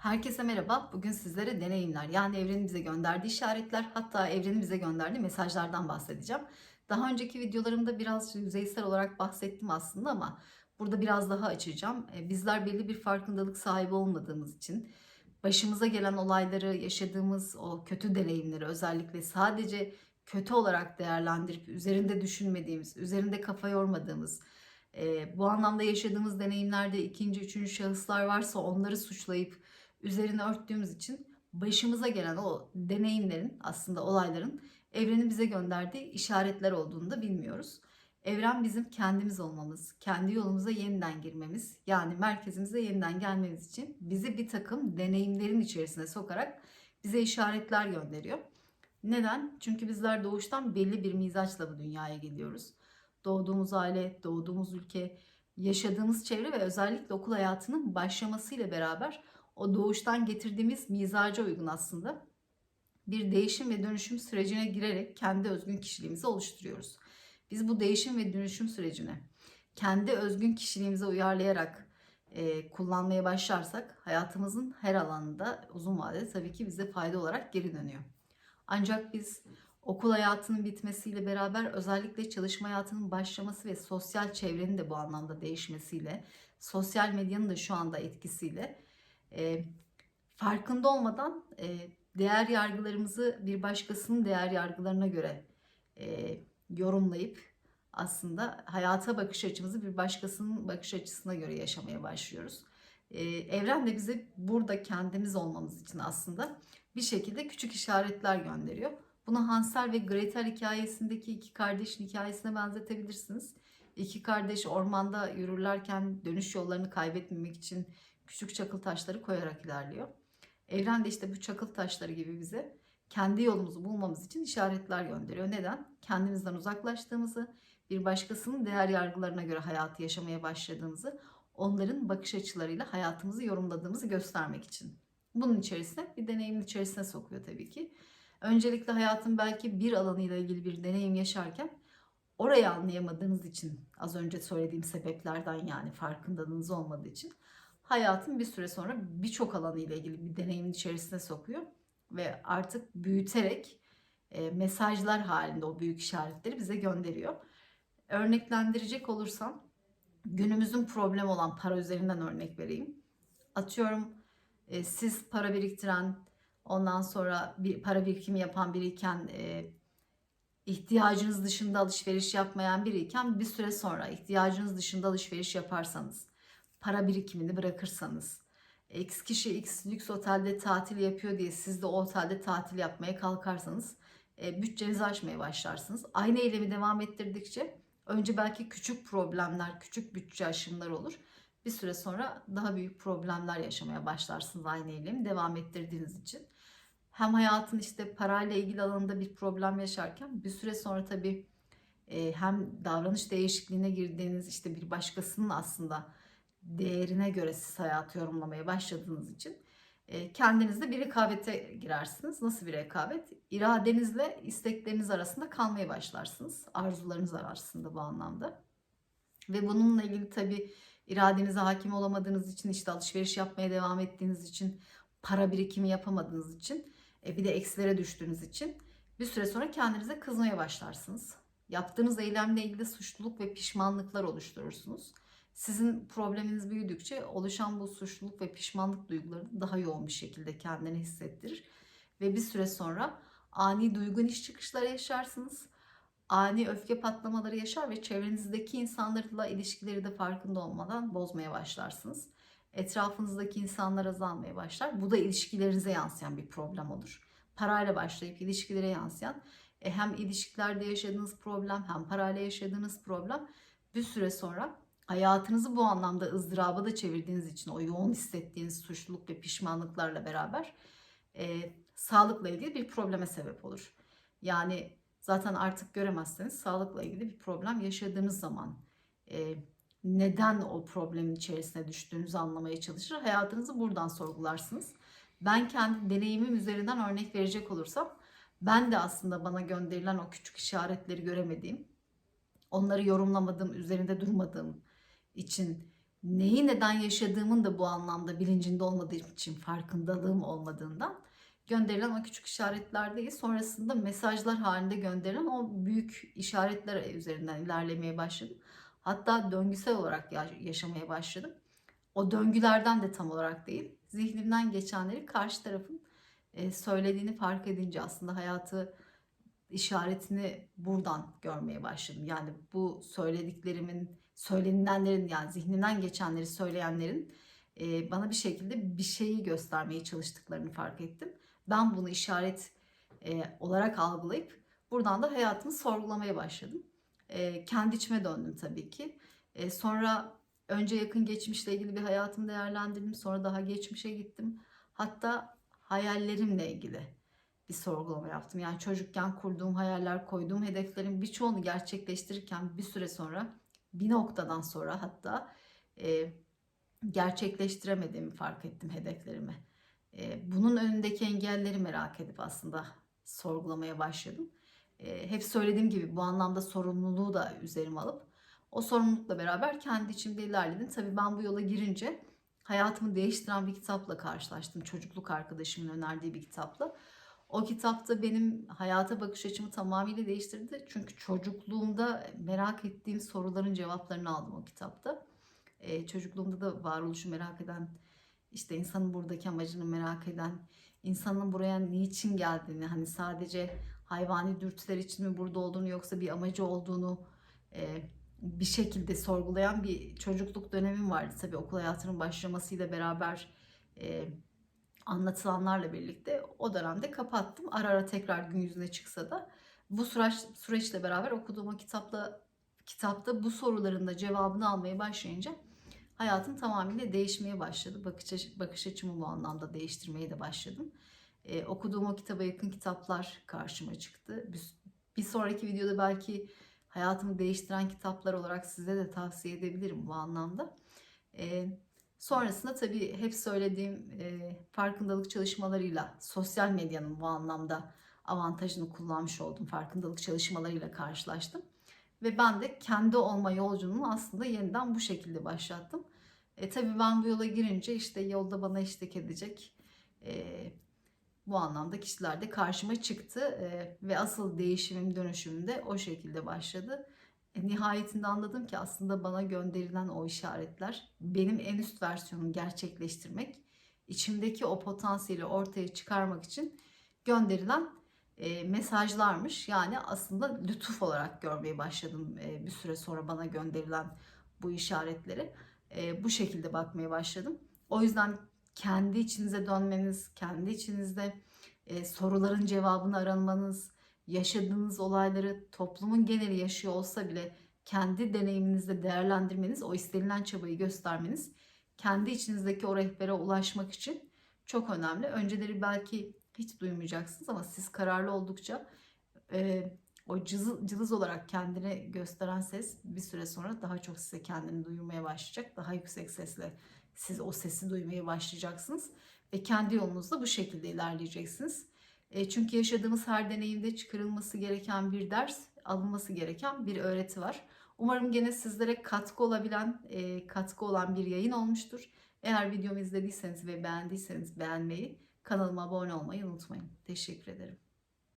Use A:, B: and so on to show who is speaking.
A: Herkese merhaba. Bugün sizlere deneyimler yani evrenin bize gönderdiği işaretler hatta evrenin bize gönderdiği mesajlardan bahsedeceğim. Daha önceki videolarımda biraz yüzeysel olarak bahsettim aslında ama burada biraz daha açacağım. E, Bizler belli bir farkındalık sahibi olmadığımız için başımıza gelen olayları, yaşadığımız o kötü deneyimleri özellikle sadece kötü olarak değerlendirip üzerinde düşünmediğimiz, üzerinde kafa yormadığımız, e, bu anlamda yaşadığımız deneyimlerde ikinci, üçüncü şahıslar varsa onları suçlayıp üzerine örttüğümüz için başımıza gelen o deneyimlerin aslında olayların evrenin bize gönderdiği işaretler olduğunu da bilmiyoruz. Evren bizim kendimiz olmamız, kendi yolumuza yeniden girmemiz, yani merkezimize yeniden gelmemiz için bizi bir takım deneyimlerin içerisine sokarak bize işaretler gönderiyor. Neden? Çünkü bizler doğuştan belli bir mizaçla bu dünyaya geliyoruz. Doğduğumuz aile, doğduğumuz ülke, yaşadığımız çevre ve özellikle okul hayatının başlamasıyla beraber o doğuştan getirdiğimiz mizaca uygun aslında bir değişim ve dönüşüm sürecine girerek kendi özgün kişiliğimizi oluşturuyoruz. Biz bu değişim ve dönüşüm sürecine kendi özgün kişiliğimize uyarlayarak e, kullanmaya başlarsak hayatımızın her alanında uzun vadede tabii ki bize fayda olarak geri dönüyor. Ancak biz okul hayatının bitmesiyle beraber özellikle çalışma hayatının başlaması ve sosyal çevrenin de bu anlamda değişmesiyle, sosyal medyanın da şu anda etkisiyle e, farkında olmadan e, değer yargılarımızı bir başkasının değer yargılarına göre e, yorumlayıp aslında hayata bakış açımızı bir başkasının bakış açısına göre yaşamaya başlıyoruz. E, evren de bize burada kendimiz olmamız için aslında bir şekilde küçük işaretler gönderiyor. Bunu Hansel ve Gretel hikayesindeki iki kardeşin hikayesine benzetebilirsiniz. İki kardeş ormanda yürürlerken dönüş yollarını kaybetmemek için küçük çakıl taşları koyarak ilerliyor. Evren de işte bu çakıl taşları gibi bize kendi yolumuzu bulmamız için işaretler gönderiyor. Neden? Kendimizden uzaklaştığımızı, bir başkasının değer yargılarına göre hayatı yaşamaya başladığımızı, onların bakış açılarıyla hayatımızı yorumladığımızı göstermek için. Bunun içerisine bir deneyimin içerisine sokuyor tabii ki. Öncelikle hayatın belki bir alanıyla ilgili bir deneyim yaşarken orayı anlayamadığınız için az önce söylediğim sebeplerden yani farkındalığınız olmadığı için hayatın bir süre sonra birçok alanıyla ilgili bir deneyimin içerisine sokuyor ve artık büyüterek e, mesajlar halinde o büyük işaretleri bize gönderiyor. Örneklendirecek olursam günümüzün problemi olan para üzerinden örnek vereyim. Atıyorum e, siz para biriktiren, ondan sonra bir para birikimi yapan biriyken e, ihtiyacınız dışında alışveriş yapmayan biriyken bir süre sonra ihtiyacınız dışında alışveriş yaparsanız, para birikimini bırakırsanız, X kişi X lüks otelde tatil yapıyor diye siz de o otelde tatil yapmaya kalkarsanız e, bütçenizi aşmaya başlarsınız. Aynı eylemi devam ettirdikçe önce belki küçük problemler, küçük bütçe aşımları olur. Bir süre sonra daha büyük problemler yaşamaya başlarsınız aynı eylemi devam ettirdiğiniz için. Hem hayatın işte parayla ilgili alanında bir problem yaşarken bir süre sonra tabii e, hem davranış değişikliğine girdiğiniz işte bir başkasının aslında değerine göre siz hayatı yorumlamaya başladığınız için e, kendinizde bir rekabete girersiniz. Nasıl bir rekabet? İradenizle istekleriniz arasında kalmaya başlarsınız. Arzularınız arasında bu anlamda. Ve bununla ilgili tabii iradenize hakim olamadığınız için işte alışveriş yapmaya devam ettiğiniz için para birikimi yapamadığınız için e, bir de eksilere düştüğünüz için bir süre sonra kendinize kızmaya başlarsınız. Yaptığınız eylemle ilgili suçluluk ve pişmanlıklar oluşturursunuz. Sizin probleminiz büyüdükçe oluşan bu suçluluk ve pişmanlık duygularını daha yoğun bir şekilde kendine hissettirir. Ve bir süre sonra ani duygu iş çıkışları yaşarsınız. Ani öfke patlamaları yaşar ve çevrenizdeki insanlarla ilişkileri de farkında olmadan bozmaya başlarsınız. Etrafınızdaki insanlar azalmaya başlar. Bu da ilişkilerinize yansıyan bir problem olur. Parayla başlayıp ilişkilere yansıyan e, hem ilişkilerde yaşadığınız problem hem parayla yaşadığınız problem bir süre sonra hayatınızı bu anlamda ızdıraba da çevirdiğiniz için o yoğun hissettiğiniz suçluluk ve pişmanlıklarla beraber e, sağlıkla ilgili bir probleme sebep olur. Yani zaten artık göremezseniz sağlıkla ilgili bir problem yaşadığınız zaman e, neden o problemin içerisine düştüğünüzü anlamaya çalışır. Hayatınızı buradan sorgularsınız. Ben kendi deneyimim üzerinden örnek verecek olursam ben de aslında bana gönderilen o küçük işaretleri göremediğim, onları yorumlamadığım, üzerinde durmadığım için neyi neden yaşadığımın da bu anlamda bilincinde olmadığım için farkındalığım olmadığından gönderilen o küçük işaretler değil sonrasında mesajlar halinde gönderilen o büyük işaretler üzerinden ilerlemeye başladım. Hatta döngüsel olarak ya- yaşamaya başladım. O döngülerden de tam olarak değil. Zihnimden geçenleri karşı tarafın e, söylediğini fark edince aslında hayatı işaretini buradan görmeye başladım. Yani bu söylediklerimin, söylenilenlerin yani zihnimden geçenleri söyleyenlerin e, bana bir şekilde bir şeyi göstermeye çalıştıklarını fark ettim. Ben bunu işaret e, olarak algılayıp buradan da hayatımı sorgulamaya başladım. E, kendi içime döndüm tabii ki. E, sonra önce yakın geçmişle ilgili bir hayatımı değerlendirdim. Sonra daha geçmişe gittim. Hatta hayallerimle ilgili bir sorgulama yaptım. Yani çocukken kurduğum hayaller, koyduğum hedeflerin birçoğunu gerçekleştirirken bir süre sonra, bir noktadan sonra hatta e, gerçekleştiremediğimi fark ettim hedeflerimi. E, bunun önündeki engelleri merak edip aslında sorgulamaya başladım. E, hep söylediğim gibi bu anlamda sorumluluğu da üzerime alıp o sorumlulukla beraber kendi içimde ilerledim. Tabii ben bu yola girince hayatımı değiştiren bir kitapla karşılaştım. Çocukluk arkadaşımın önerdiği bir kitapla. O kitapta benim hayata bakış açımı tamamıyla değiştirdi. Çünkü çocukluğumda merak ettiğim soruların cevaplarını aldım o kitapta. Ee, çocukluğumda da varoluşu merak eden, işte insanın buradaki amacını merak eden, insanın buraya niçin geldiğini, hani sadece hayvani dürtüler için mi burada olduğunu yoksa bir amacı olduğunu e, bir şekilde sorgulayan bir çocukluk dönemim vardı. Tabii okul hayatının başlamasıyla beraber e, anlatılanlarla birlikte o dönemde kapattım. Ara ara tekrar gün yüzüne çıksa da bu süreç süreçle beraber okuduğum o kitapla kitapta bu soruların da cevabını almaya başlayınca hayatım tamamıyla değişmeye başladı. Bakış, açı- bakış açımı bu anlamda değiştirmeye de başladım. Ee, okuduğum o kitaba yakın kitaplar karşıma çıktı. Bir, bir sonraki videoda belki hayatımı değiştiren kitaplar olarak size de tavsiye edebilirim bu anlamda. Ee, Sonrasında tabii hep söylediğim e, farkındalık çalışmalarıyla sosyal medyanın bu anlamda avantajını kullanmış oldum. Farkındalık çalışmalarıyla karşılaştım. Ve ben de kendi olma yolculuğunu aslında yeniden bu şekilde başlattım. E, tabii ben bu yola girince işte yolda bana eşlik edecek e, bu anlamda kişiler de karşıma çıktı. E, ve asıl değişimim, dönüşümüm de o şekilde başladı. E, nihayetinde anladım ki aslında bana gönderilen o işaretler benim en üst versiyonumu gerçekleştirmek, içimdeki o potansiyeli ortaya çıkarmak için gönderilen e, mesajlarmış. Yani aslında lütuf olarak görmeye başladım e, bir süre sonra bana gönderilen bu işaretleri. Bu şekilde bakmaya başladım. O yüzden kendi içinize dönmeniz, kendi içinizde soruların cevabını aramanız, yaşadığınız olayları toplumun geneli yaşıyor olsa bile kendi deneyiminizde değerlendirmeniz, o istenilen çabayı göstermeniz kendi içinizdeki o rehbere ulaşmak için çok önemli. Önceleri belki hiç duymayacaksınız ama siz kararlı oldukça e, o cızı, cılız olarak kendini gösteren ses bir süre sonra daha çok size kendini duyurmaya başlayacak. Daha yüksek sesle siz o sesi duymaya başlayacaksınız ve kendi yolunuzda bu şekilde ilerleyeceksiniz. E, çünkü yaşadığımız her deneyimde çıkarılması gereken bir ders, alınması gereken bir öğreti var. Umarım gene sizlere katkı olabilen, e, katkı olan bir yayın olmuştur. Eğer videomu izlediyseniz ve beğendiyseniz beğenmeyi, kanalıma abone olmayı unutmayın. Teşekkür ederim.